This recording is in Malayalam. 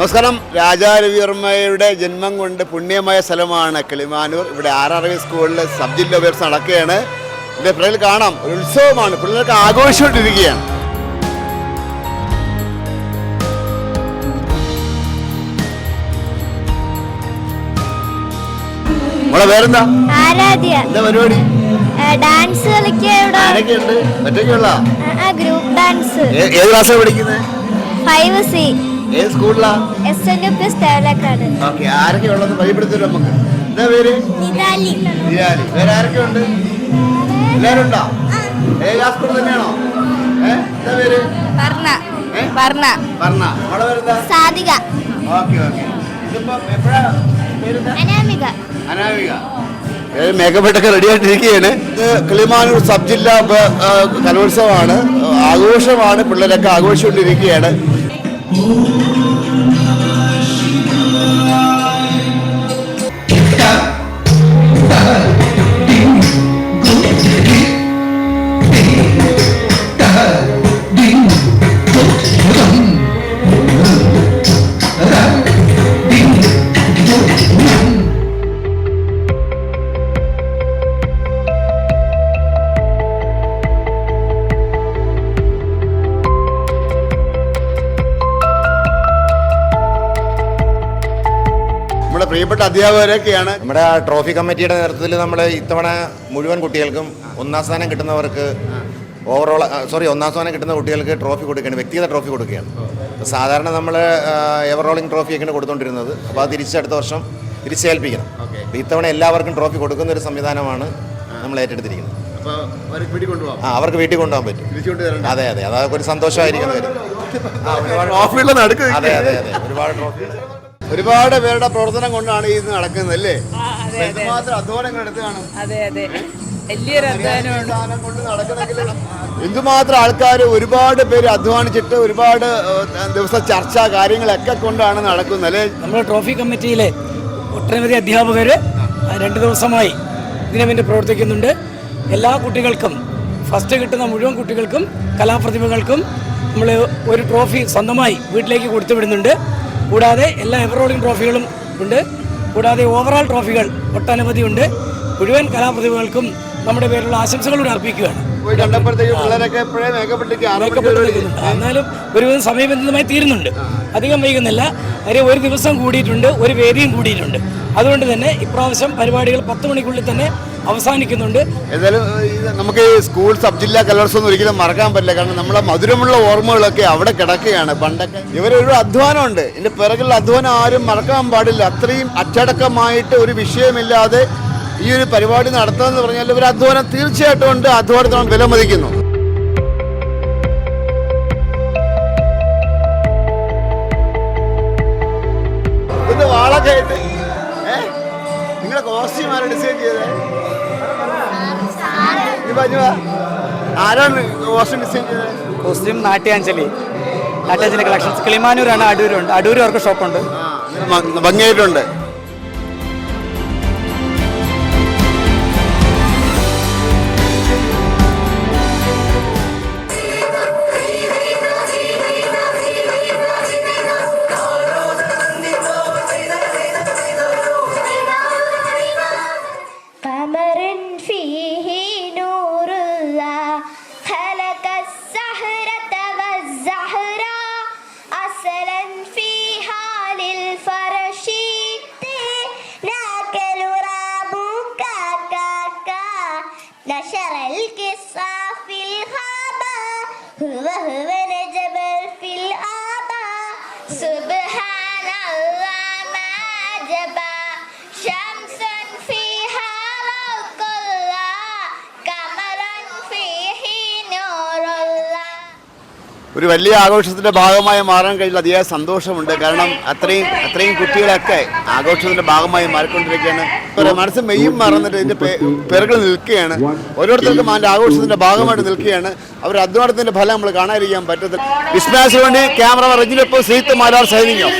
നമസ്കാരം. രാജാരവിവർമ്മയുടെ ജന്മം കൊണ്ട് പുണ്യമായ സ്ഥലമാണ് കിളിമാനൂർ. ഇവിടെ ആർ ആർ വി സ്കൂളിൽ സബ് ജില്ല ഉപയോഗിച്ച് നടക്കുകയാണ്. ഇവിടെ പിറകിൽ കാണാം. ഒരു ഉത്സവമാണ്. പിള്ളേർക്ക് ആഘോഷിച്ചുകൊണ്ടിരിക്കുകയാണ് നമ്മളെ പേരെന്താ? എന്താ പരിപാടി? ഡാൻസ് ഒറ്റയ്ക്കുള്ള ഗ്രൂപ്പ് ഡാൻസ്. ഏത് ക്ലാസ്സാണ് പഠിക്കുന്നത് ഫൈവ് സി. ഏത് സ്കൂളിലാ? S N U P Thevalakkad okay ആരൊക്കെ ഉള്ളത് പരിചയപ്പെടുത്തരും നമുക്ക്. എന്താ പേര്? വേറെ ആരൊക്കെ ഉണ്ട്? എല്ലാരും ഉണ്ടോ? ഏ ക്ലാസ് തന്നെയാണോ? ഏ എന്താ പേര്? വർണ. പറഞ്ഞ നമ്മളെ പേരെന്താ? സാധിക. Okay okay. ഇതിപ്പോ എപ്പോഴാ? പേരെന്താ? അനാമിക. അനാമിക. മേക്കപ്പെട്ടൊക്കെ റെഡി ആയിട്ടിരിക്കുകയാണ്. ഇത് കിളിമാനൂർ സബ് ജില്ലാ കലോത്സവമാണ്. ആഘോഷമാണ്. പിള്ളേരൊക്കെ ആഘോഷിച്ചുകൊണ്ടിരിക്കുകയാണ്. Oh. നമ്മുടെ പ്രിയപ്പെട്ട അധ്യാപകരൊക്കെയാണ്. നമ്മുടെ ആ ട്രോഫി കമ്മിറ്റിയുടെ നേതൃത്വത്തിൽ നമ്മൾ ഇത്തവണ മുഴുവൻ കുട്ടികൾക്കും ഒന്നാം സ്ഥാനം കിട്ടുന്നവർക്ക് ഓവറോൾ സോറി ഒന്നാം സ്ഥാനം കിട്ടുന്ന കുട്ടികൾക്ക് ട്രോഫി കൊടുക്കുകയാണ് വ്യക്തിഗത ട്രോഫി കൊടുക്കുകയാണ്. സാധാരണ നമ്മൾ എവർ റോളിംഗ് ട്രോഫിയൊക്കെയാണ് കൊടുത്തുകൊണ്ടിരുന്നത് അപ്പോൾ അത് തിരിച്ചടുത്ത വർഷം തിരിച്ചേൽപ്പിക്കണം. അപ്പോൾ ഇത്തവണ എല്ലാവർക്കും ട്രോഫി കൊടുക്കുന്ന ഒരു സംവിധാനമാണ് നമ്മൾ ഏറ്റെടുത്തിരിക്കുന്നത്. ആ അവർക്ക് വീട്ടിൽ കൊണ്ടുപോകാൻ പറ്റും. അതെ അതെ. അതൊക്കെ ഒരു സന്തോഷമായിരിക്കും ട്രോഫിയുള്ള നടുക്ക് അതെ അതെ അതെ. ഒരുപാട് ട്രോഫി. ഒരുപാട് പേരുടെ പ്രവർത്തനം കൊണ്ടാണ് ഇത് നടക്കുന്നത് അല്ലേ? അധ്വാനങ്ങൾ അതെ അതെ. വലിയൊരു കൊണ്ട് എന്തുമാത്രം ആൾക്കാർ ഒരുപാട് പേര് അധ്വാനിച്ചിട്ട് ഒരുപാട് ദിവസ ദിവസം ചർച്ച കാര്യങ്ങളൊക്കെ കൊണ്ടാണ് നടക്കുന്നത് അല്ലേ? നമ്മുടെ ട്രോഫി കമ്മിറ്റിയിലെ ഒട്ടനവധി അധ്യാപകർ രണ്ട് ദിവസമായി ഇതിനെ വേണ്ടി പ്രവർത്തിക്കുന്നുണ്ട്. എല്ലാ കുട്ടികൾക്കും ഫസ്റ്റ് കിട്ടുന്ന മുഴുവൻ കുട്ടികൾക്കും കലാപ്രതിഭകൾക്കും നമ്മൾ ഒരു ട്രോഫി സ്വന്തമായി വീട്ടിലേക്ക് കൊടുത്തു വിടുന്നുണ്ട് കൂടാതെ എല്ലാ എവറോളിംഗ് ട്രോഫികളും ഉണ്ട്. കൂടാതെ ഓവറോൾ ട്രോഫികൾ ഒട്ടനവധി ഉണ്ട്. മുഴുവൻ കലാപ്രതിഭകൾക്കും നമ്മുടെ പേരിലുള്ള ആശംസകൾ കൂടി അർപ്പിക്കുകയാണ്. എന്നാലും ഒരുവിധം സമയബന്ധിതമായി തീരുന്നുണ്ട്. അധികം വൈകുന്നില്ല. കാര്യം ഒരു ദിവസം കൂടിയിട്ടുണ്ട്. ഒരു വേദിയും കൂടിയിട്ടുണ്ട്. അതുകൊണ്ട് തന്നെ ഇപ്രാവശ്യം പരിപാടികൾ പത്ത് മണിക്കുള്ളിൽ തന്നെ അവസാനിക്കുന്നുണ്ട്. ഏതായാലും നമുക്ക് സ്കൂൾ സബ് ജില്ലാ കലോത്സവം ഒരിക്കലും മറക്കാൻ പറ്റില്ല. കാരണം നമ്മളെ മധുരമുള്ള ഓർമ്മകളൊക്കെ അവിടെ കിടക്കുകയാണ്. പണ്ടൊക്കെ ഇവരൊരു അധ്വാനമുണ്ട്. ഇതിന്റെ പിറകിലുള്ള അധ്വാനം ആരും മറക്കാൻ പാടില്ല. അത്രയും അച്ചടക്കമായിട്ട് ഒരു വിഷയമില്ലാതെ ഈ ഒരു പരിപാടി നടത്തുക എന്ന് പറഞ്ഞാൽ ഇവർ അധ്വാനം തീർച്ചയായിട്ടും ഉണ്ട്. അധ്വാനത്തിനോട് വിലമതിക്കുന്നു. ഇത് നിങ്ങളെ ഡിസൈൻ ചെയ്തേ. ആരാണ് കോസ്റ്റ്യൂം ഡിസൈൻ ചെയ്തത് കോസ്റ്റ്യൂം നാട്യാഞ്ജലി. നാട്യാഞ്ജലി കളക്ഷൻസ്. കിളിമാനൂരാണ് അടൂരുണ്ട്. അടൂര് അവർക്ക് ഷോപ്പുണ്ട്. ഭംഗിയായിട്ടുണ്ട്. أهون جبل في الأعضاء سبحان الله ما جبى ഒരു വലിയ ആഘോഷത്തിന്റെ ഭാഗമായി മാറാൻ കഴിയുന്ന അതിയായ സന്തോഷമുണ്ട്. കാരണം അത്രയും അത്രയും കുട്ടികളൊക്കെ ആഘോഷത്തിന്റെ ഭാഗമായി മാറിക്കൊണ്ടിരിക്കുകയാണ്. മനസ്സ് മെയ്യും മറന്നിട്ട് ഇതിന്റെ പിറകിൽ നിൽക്കുകയാണ്. ഓരോരുത്തർക്കും അതിന്റെ ആഘോഷത്തിന്റെ ഭാഗമായിട്ട് നിൽക്കുകയാണ്. അവർ അധ്വാനത്തിന്റെ ഫലം നമ്മൾ കാണാതിരിക്കാൻ പറ്റത്തില്ല. വിസ്മാസിന് വേണ്ടി ക്യാമറ റജിനൊപ്പം ശ്രീത്ത് മാലാർ സൈനിങ്ങോ